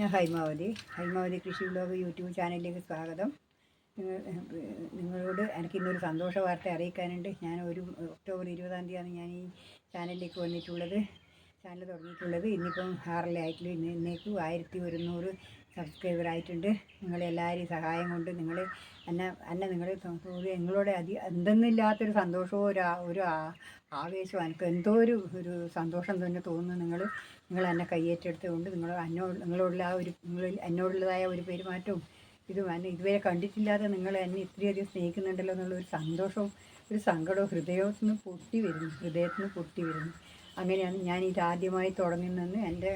ഞാൻ ഹൈമാവതി ഹൈമാവതി കൃഷി blog YouTube ചാനലിലേക്ക് സ്വാഗതം. നിങ്ങൾ നിങ്ങളോട് എനിക്ക് ഇന്നൊരു സന്തോഷ വാർത്ത അറിയിക്കാനുണ്ട്. ഞാൻ ഒരു ഒക്ടോബർ ഇരുപതാം തീയതിയാണ് ഞാൻ ഈ ചാനലിലേക്ക് വന്നിട്ടുള്ളത്. ചാനൽ തുടങ്ങിയിട്ടുള്ളത് ഇന്നിപ്പം ആറല്ലേ ഇന്ന് ഇന്നേക്കും ആയിരത്തി ഒരുന്നൂറ് സബ്സ്ക്രൈബർ ആയിട്ടുണ്ട് നിങ്ങളെല്ലാവരെയും സഹായം കൊണ്ട് നിങ്ങൾ എന്നെ എന്നെ നിങ്ങൾ നിങ്ങളോട് അതി എന്തെന്നില്ലാത്തൊരു സന്തോഷവും ഒരു ഒരു ആവേശവും എനിക്ക് എന്തോ ഒരു ഒരു സന്തോഷം തന്നെ തോന്നുന്നു. നിങ്ങൾ നിങ്ങൾ എന്നെ കയ്യേറ്റെടുത്തുകൊണ്ട് നിങ്ങൾ എന്നോട് നിങ്ങളോടുള്ള ആ ഒരു നിങ്ങൾ എന്നോടുള്ളതായ ഒരു പെരുമാറ്റവും ഇതും എന്നെ ഇതുവരെ കണ്ടിട്ടില്ലാതെ നിങ്ങൾ എന്നെ ഇത്രയധികം സ്നേഹിക്കുന്നുണ്ടല്ലോ എന്നുള്ളൊരു സന്തോഷവും ഒരു സങ്കടവും ഹൃദയത്തിൽ നിന്ന് പൊട്ടി വരുന്നു. ഹൃദയത്തിൽ നിന്ന് പൊട്ടി വരുന്നു. അങ്ങനെയാണ് ഞാൻ ഇത് ആദ്യമായി തുടങ്ങുന്നതെന്ന് എന്റെ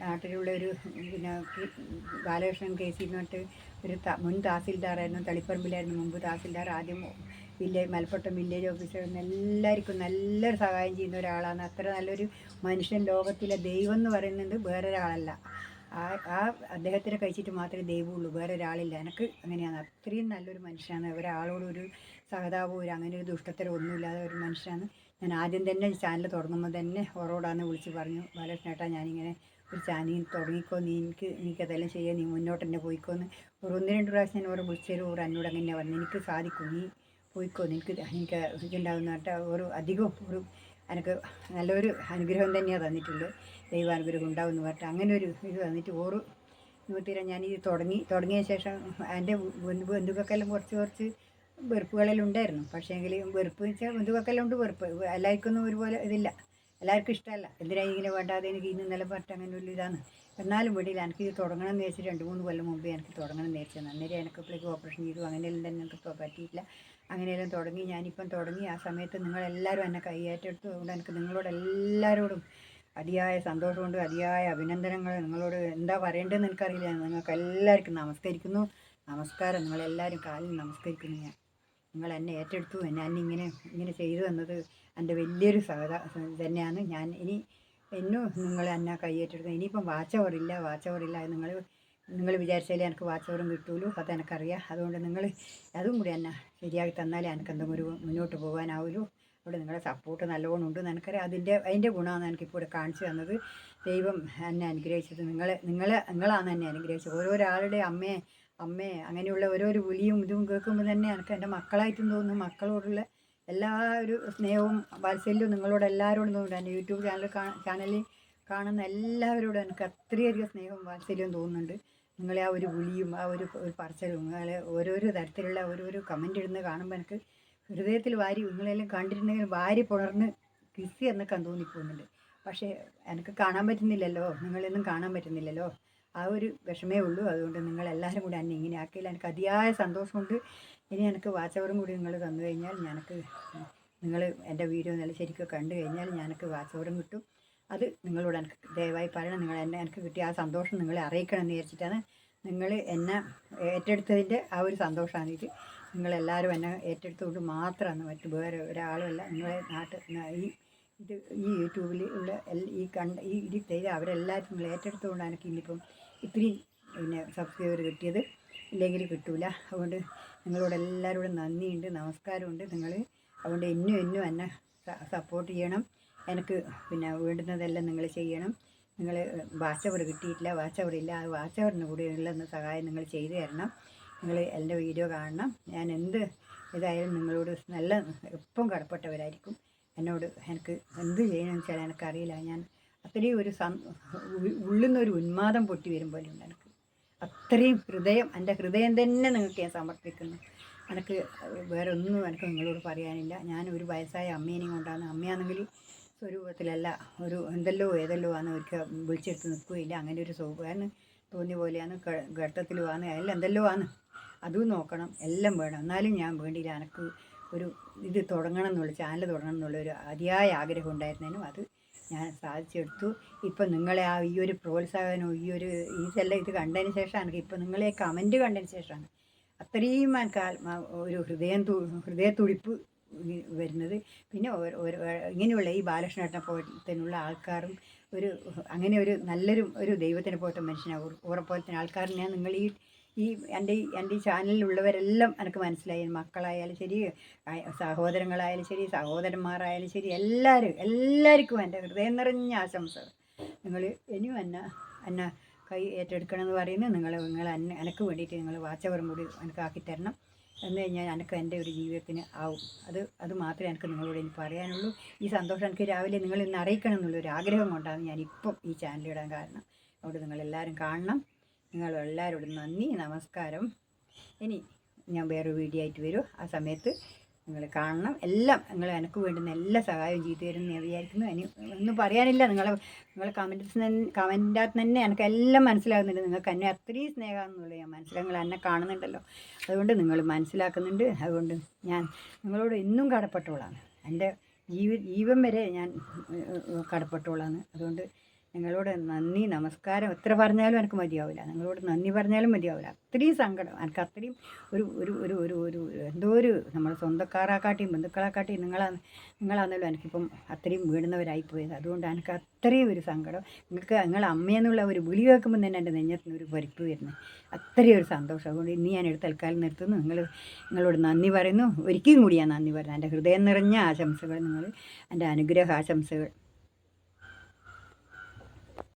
നാട്ടിലുള്ള ഒരു പിന്നെ കെ ബാലകൃഷ്ണൻ കേസിൽ നിന്നിട്ട് ഒരു മുൻ തഹസിൽദാറായിരുന്നു തളിപ്പറമ്പിലായിരുന്നു മുമ്പ് തഹസിൽദാർ. ആദ്യം വില്ലേജ് മലപ്പുറം വില്ലേജ് ഓഫീസർ എല്ലാവർക്കും നല്ലൊരു സഹായം ചെയ്യുന്ന ഒരാളാണ്. അത്ര നല്ലൊരു മനുഷ്യൻ ലോകത്തിലെ ദൈവം എന്ന് പറയുന്നത് വേറൊരാളല്ല. ആ ആ അദ്ദേഹത്തിനെ കഴിച്ചിട്ട് മാത്രമേ ദൈവമുള്ളൂ വേറെ ഒരാളില്ല എനിക്ക് അങ്ങനെയാണ്. അത്രയും നല്ലൊരു മനുഷ്യനാണ്. ഒരാളോട് ഒരു സഹതാപവും ഒരു അങ്ങനെ ഒരു ദുഷ്ടത്തരം ഒന്നുമില്ലാതെ ഒരു മനുഷ്യനാണ്. ഞാൻ ആദ്യം തന്നെ ചാനൽ തുടങ്ങുമ്പോൾ തന്നെ ഓറോടാന്ന് വിളിച്ച് പറഞ്ഞു ബാലകൃഷ്ണേട്ടാ ഞാനിങ്ങനെ ഒരു ചാനൽ തുടങ്ങിക്കോ നീ എനിക്ക് എനിക്കതെല്ലാം ചെയ്യാൻ നീ മുന്നോട്ട് തന്നെ പോയിക്കോന്ന്. ഒരു ഒന്ന് രണ്ട് പ്രാവശ്യം ഞാൻ ഓരോ വിളിച്ചൊരു ഓർ എന്നോട് അങ്ങനെ പറഞ്ഞു എനിക്ക് സാധിക്കും നീ പോയിക്കോ നിനക്ക് എനിക്ക് ഇതുണ്ടാകുന്ന ഒരു അധികം ഒരു എനിക്ക് നല്ലൊരു അനുഗ്രഹം തന്നെയാണ് തന്നിട്ടുള്ളത്. ദൈവാനുഗ്രഹം ഉണ്ടാവുമെന്ന് പറഞ്ഞിട്ട് അങ്ങനെ ഒരു ഇത് തന്നിട്ട് ഓറ് നൂറ്റിര ഞാൻ ഇത് തുടങ്ങി തുടങ്ങിയ ശേഷം എന്റെ ബന്ധു ബന്ധുക്കൾക്കെല്ലാം കുറച്ച് കുറച്ച് വെറുപ്പുകളെല്ലാം ഉണ്ടായിരുന്നു. പക്ഷേ എങ്കിൽ വെറുപ്പ് വെച്ചാൽ ബന്ധുക്കൾക്കെല്ലാം ഉണ്ട് വെറുപ്പ്. എല്ലാവർക്കൊന്നും ഒരുപോലെ ഇതില്ല. എല്ലാവർക്കും ഇഷ്ടമല്ല. എന്തിനാ ഇങ്ങനെ വേണ്ടാതെ എനിക്ക് ഇന്ന് നില പറ്റ അങ്ങനെ ഒരു ഇതാണ്? എന്നാലും വീട്ടിൽ എനിക്ക് ഇത് തുടങ്ങണം എന്ന് വെച്ചിട്ട് രണ്ട് മൂന്ന് കൊല്ലം മുമ്പേ എനിക്ക് തുടങ്ങണം എന്ന് വെച്ചത് അന്നേരം എനിക്ക് ഇപ്പോഴേക്ക് ഓപ്പറേഷൻ ചെയ്തു. അങ്ങനെയെല്ലാം തന്നെ എനിക്ക് പറ്റിയില്ല അങ്ങനെയെല്ലാം തുടങ്ങി. ഞാനിപ്പം തുടങ്ങി. ആ സമയത്ത് നിങ്ങളെല്ലാവരും എന്നെ കൈയേറ്റെടുത്തു അതുകൊണ്ട് എനിക്ക് നിങ്ങളോട് എല്ലാവരോടും അതിയായ സന്തോഷമുണ്ട് അതിയായ അഭിനന്ദനങ്ങൾ നിങ്ങളോട് എന്താ പറയേണ്ടതെന്ന് എനിക്കറിയില്ല. നിങ്ങൾക്ക് എല്ലാവർക്കും നമസ്കരിക്കുന്നു. നമസ്കാരം. നിങ്ങളെല്ലാവരും കാലിൽ നമസ്കരിക്കുന്നു ഞാൻ. നിങ്ങൾ എന്നെ ഏറ്റെടുത്തു എന്നെ ഇങ്ങനെ ഇങ്ങനെ ചെയ്തു തന്നത് എന്റെ വലിയൊരു സഹത തന്നെയാണ്. ഞാൻ ഇനി എന്നും നിങ്ങൾ എന്നെ കൈയേറ്റെടുത്തു ഇനിയിപ്പം വാച്ച് വാച്ചവറില്ല വാച്ച് അവറില്ല നിങ്ങൾ നിങ്ങൾ വിചാരിച്ചാലേ എനിക്ക് വാച്ചവറും കിട്ടുമല്ലോ അത് എനിക്കറിയാം. അതുകൊണ്ട് നിങ്ങൾ അതും കൂടി എന്നെ ശരിയാക്കി തന്നാലേ എനിക്ക് എന്തെങ്കിലും മുന്നോട്ട് പോകാനാവുള്ളൂ അവിടെ നിങ്ങളുടെ സപ്പോർട്ട് നല്ലോണം ഉണ്ട് എനിക്കറിയാം. അതിന്റെ അതിന്റെ ഗുണമാണ് എനിക്കിപ്പോൾ ഇവിടെ കാണിച്ചു തന്നത്. ദൈവം എന്നെ അനുഗ്രഹിച്ചത്. നിങ്ങളെ നിങ്ങളെ നിങ്ങളാണ് എന്നെ അനുഗ്രഹിച്ചത്. ഓരോരാളുടെ അമ്മയെ അമ്മയെ അങ്ങനെയുള്ള ഓരോരോ വിളിയും ഇതും കേൾക്കുമ്പോൾ തന്നെ എനിക്ക് എന്റെ മക്കളായിട്ടും തോന്നുന്നു മക്കളോടുള്ള എല്ലാ ഒരു സ്നേഹവും വാത്സല്യവും നിങ്ങളോട് എല്ലാവരോടും തോന്നുന്നുണ്ട് എന്റെ യൂട്യൂബ് ചാനൽ ചാനലിൽ കാണുന്ന എല്ലാവരോടും എനിക്ക് അത്രയധികം സ്നേഹവും വാത്സല്യവും തോന്നുന്നുണ്ട്. നിങ്ങളെ ആ ഒരു വിളിയും ആ ഒരു ഒരു പറച്ചിലും നിങ്ങളെ ഓരോരോ തരത്തിലുള്ള ഓരോരോ കമന്റ് ഇടുന്നത് കാണുമ്പോൾ എനിക്ക് ഹൃദയത്തിൽ വാരി നിങ്ങളെല്ലാം കണ്ടിട്ടുണ്ടെങ്കിൽ വാരി പുണർന്ന് കിസ് എന്നൊക്കെ തോന്നിപ്പോകുന്നുണ്ട്. പക്ഷേ എനിക്ക് കാണാൻ പറ്റുന്നില്ലല്ലോ. നിങ്ങളെയൊന്നും കാണാൻ പറ്റുന്നില്ലല്ലോ. ആ ഒരു വിഷമേ ഉള്ളൂ. അതുകൊണ്ട് നിങ്ങൾ എല്ലാവരും കൂടി എന്നെ ഇങ്ങനെ ആക്കിയില്ല എനിക്ക് അതിയായ സന്തോഷമുണ്ട്. ഇനി എനിക്ക് വാച്ചവറും കൂടി നിങ്ങൾ തന്നു കഴിഞ്ഞാൽ ഞാനക്ക് നിങ്ങൾ എന്റെ വീഡിയോ നല്ല ശരിക്കും കണ്ടു കഴിഞ്ഞാൽ ഞാനക്ക് വാച്ചവറും കിട്ടും. അത് നിങ്ങളോട് എനിക്ക് ദയവായി പറയണം. നിങ്ങൾ എന്നെ എനിക്ക് കിട്ടിയ ആ സന്തോഷം നിങ്ങളെ അറിയിക്കണം എന്ന് വിചാരിച്ചിട്ടാണ് നിങ്ങൾ എന്നെ ഏറ്റെടുത്തതിന്റെ ആ ഒരു സന്തോഷമാണ് ഇത്. നിങ്ങളെല്ലാവരും എന്നെ ഏറ്റെടുത്തുകൊണ്ട് മാത്രമാണ് മറ്റു വേറെ ഒരാളുമല്ല. നിങ്ങളെ നാട്ടിൽ ഈ ഇത് ഈ യൂട്യൂബിൽ ഉള്ള ഈ കണ്ട ഈ ഇത് ചെയ്ത് അവരെല്ലാവരും ഏറ്റെടുത്തുകൊണ്ടാണ് എനിക്ക് ഇന്നിപ്പം ഇത്രയും പിന്നെ സബ്സ്ക്രൈബർ കിട്ടിയത് ഇല്ലെങ്കിൽ കിട്ടൂല. അതുകൊണ്ട് നിങ്ങളോട് എല്ലാവരോടും നന്ദിയുണ്ട് നമസ്കാരമുണ്ട് നിങ്ങൾ അതുകൊണ്ട് എന്നും എന്നും എന്നെ സപ്പോർട്ട് ചെയ്യണം. എനിക്ക് പിന്നെ വേണ്ടുന്നതെല്ലാം നിങ്ങൾ ചെയ്യണം. നിങ്ങൾ വാച്ചവർ കിട്ടിയിട്ടില്ല വാച്ചവർ ഇല്ല ആ വാച്ചവറിന് കൂടി ഉള്ള സഹായം നിങ്ങൾ ചെയ്തു തരണം. നിങ്ങൾ എന്റെ വീഡിയോ കാണണം. ഞാൻ എന്ത് ഇതായാലും നിങ്ങളോട് നല്ല എപ്പം കടപ്പെട്ടവരായിരിക്കും. എന്നോട് എനിക്ക് എന്ത് ചെയ്യണമെന്ന് വെച്ചാൽ എനിക്കറിയില്ല. ഞാൻ അത്രയും ഒരു സം ഉള്ളിൽ നിന്നൊരു ഉന്മാദം പൊട്ടി വരും പോലെ ഉണ്ട് എനിക്ക്. അത്രയും ഹൃദയം എന്റെ ഹൃദയം തന്നെ നിങ്ങൾക്ക് ഞാൻ സമർപ്പിക്കുന്നു. എനിക്ക് വേറെ ഒന്നും എനിക്ക് നിങ്ങളോട് പറയാനില്ല. ഞാൻ ഒരു വയസ്സായ അമ്മേനെയും കൊണ്ടാണ്. അമ്മയാണെങ്കിൽ സ്വരൂപത്തിലല്ല ഒരു എന്തല്ലോ ഏതല്ലോ ആണ് ഒരിക്കൽ വിളിച്ചെടുത്ത് നിൽക്കുകയില്ല. അങ്ങനെ ഒരു സ്വഭാവം തോന്നിയ പോലെയാണ് ഘട്ടത്തിലുമാണ് എല്ലാം എന്തെല്ലോ ആണ്. അതും നോക്കണം എല്ലാം വേണം. എന്നാലും ഞാൻ വേണ്ടിയില്ല. എനിക്ക് ഒരു ഇത് തുടങ്ങണം എന്നുള്ള ചാനൽ തുടങ്ങണം എന്നുള്ള ഒരു അതിയായ ആഗ്രഹം ഉണ്ടായിരുന്നതിനും അത് ഞാൻ സാധിച്ചെടുത്തു. ഇപ്പം നിങ്ങളെ ആ ഈ ഒരു പ്രോത്സാഹനവും ഈ ഒരു ഇതെല്ലാം ഇത് കണ്ടതിന് ശേഷമാണ് ഇപ്പം നിങ്ങളെ കമന്റ് കണ്ടതിന് ശേഷമാണ് അത്രയും ഒരു ഹൃദയം തു ഹൃദയത്തുടിപ്പ് വരുന്നത്. പിന്നെ ഇങ്ങനെയുള്ള ഈ ബാലകൃഷ്ണേട്ടനെ പോലത്തിനുള്ള ആൾക്കാരും ഒരു അങ്ങനെ ഒരു നല്ലൊരു ഒരു ദൈവത്തിനെ പോലത്തെ മനുഷ്യനാണ് ഉറപ്പോലത്തെ ആൾക്കാരനെയാണ് നിങ്ങൾ ഈ ഈ എന്റെ എന്റെ ഈ ചാനലിലുള്ളവരെല്ലാം എനിക്ക് മനസ്സിലായി. മക്കളായാലും ശരി സഹോദരങ്ങളായാലും ശരി സഹോദരന്മാരായാലും ശരി എല്ലാവരും എല്ലാവർക്കും എന്റെ ഹൃദയം നിറഞ്ഞ ആശംസകൾ. നിങ്ങൾ ഇനിയും എന്നെ എന്നെ കൈ ഏറ്റെടുക്കണം എന്ന് പറയുന്നത് നിങ്ങൾ നിങ്ങൾ എന്നെ എനിക്ക് വേണ്ടിയിട്ട് നിങ്ങൾ വാച്ചവറും കൂടി എനിക്ക് ആക്കി തരണം. എന്ന് കഴിഞ്ഞാൽ എനിക്ക് എന്റെ ഒരു ജീവിതത്തിന് ആവും. അത് അത് മാത്രമേ എനിക്ക് നിങ്ങളോട് എനിക്ക് പറയാനുള്ളൂ. ഈ സന്തോഷം എനിക്ക് രാവിലെ നിങ്ങൾ ഇന്ന് അറിയിക്കണം എന്നുള്ളൊരു ആഗ്രഹം കൊണ്ടാണ് ഞാൻ ഇപ്പം ഈ ചാനലിടാൻ കാരണം. അതുകൊണ്ട് നിങ്ങളെല്ലാവരും കാണണം. നിങ്ങൾ എല്ലാവരോടും നന്ദി നമസ്കാരം. ഇനി ഞാൻ വേറെ വീഡിയോ ആയിട്ട് വരും. ആ സമയത്ത് നിങ്ങൾ കാണണം. എല്ലാം നിങ്ങൾ എനിക്ക് വേണ്ടുന്ന എല്ലാ സഹായവും ചെയ്തു തരും ഞാൻ വിചാരിക്കുന്നു. ഇനി ഒന്നും പറയാനില്ല. നിങ്ങൾ നിങ്ങൾ കമന്റ്സ് കമന്റാത്ത് തന്നെ എനിക്ക് എല്ലാം മനസ്സിലാകുന്നുണ്ട്. നിങ്ങൾക്ക് എന്നെ അത്രയും സ്നേഹമാണെന്നുള്ളത് ഞാൻ മനസ്സിലാകും നിങ്ങൾ എന്നെ കാണുന്നുണ്ടല്ലോ. അതുകൊണ്ട് നിങ്ങൾ മനസ്സിലാക്കുന്നുണ്ട്. അതുകൊണ്ട് ഞാൻ നിങ്ങളോട് ഇന്നും കടപ്പെട്ടോളാണ് എന്റെ ജീവ ജീവൻ വരെ ഞാൻ കടപ്പെട്ടോളാണ് അതുകൊണ്ട് നിങ്ങളോട് നന്ദി നമസ്കാരം. എത്ര പറഞ്ഞാലും എനിക്ക് മതിയാവില്ല. നിങ്ങളോട് നന്ദി പറഞ്ഞാലും മതിയാവില്ല. അത്രയും സങ്കടം. എനിക്ക് അത്രയും ഒരു ഒരു ഒരു ഒരു ഒരു എന്തോ ഒരു നമ്മൾ സ്വന്തക്കാരാക്കാട്ടിയും ബന്ധുക്കളാക്കാട്ടിയും നിങ്ങളാ നിങ്ങളാണല്ലോ എനിക്കിപ്പം അത്രയും വീടുന്നവരായിപ്പോയത്. അതുകൊണ്ട് എനിക്ക് അത്രയും ഒരു സങ്കടം. നിങ്ങൾക്ക് നിങ്ങൾ അമ്മയെന്നുള്ള ഒരു വിളി കേൾക്കുമ്പോൾ തന്നെ എന്റെ നെഞ്ഞത്തിന് ഒരു പരിപ്പ് വരുന്നത് അത്രയും ഒരു സന്തോഷം. അതുകൊണ്ട് ഇനി ഞാൻ എടുത്ത് തൽക്കാലം നിർത്തുന്നു. നിങ്ങൾ നിങ്ങളോട് നന്ദി പറയുന്നു. ഒരിക്കലും കൂടി ഞാൻ നന്ദി പറയുന്നു. എന്റെ ഹൃദയം നിറഞ്ഞ ആശംസകൾ നിങ്ങൾ എന്റെ അനുഗ്രഹ ആശംസകൾ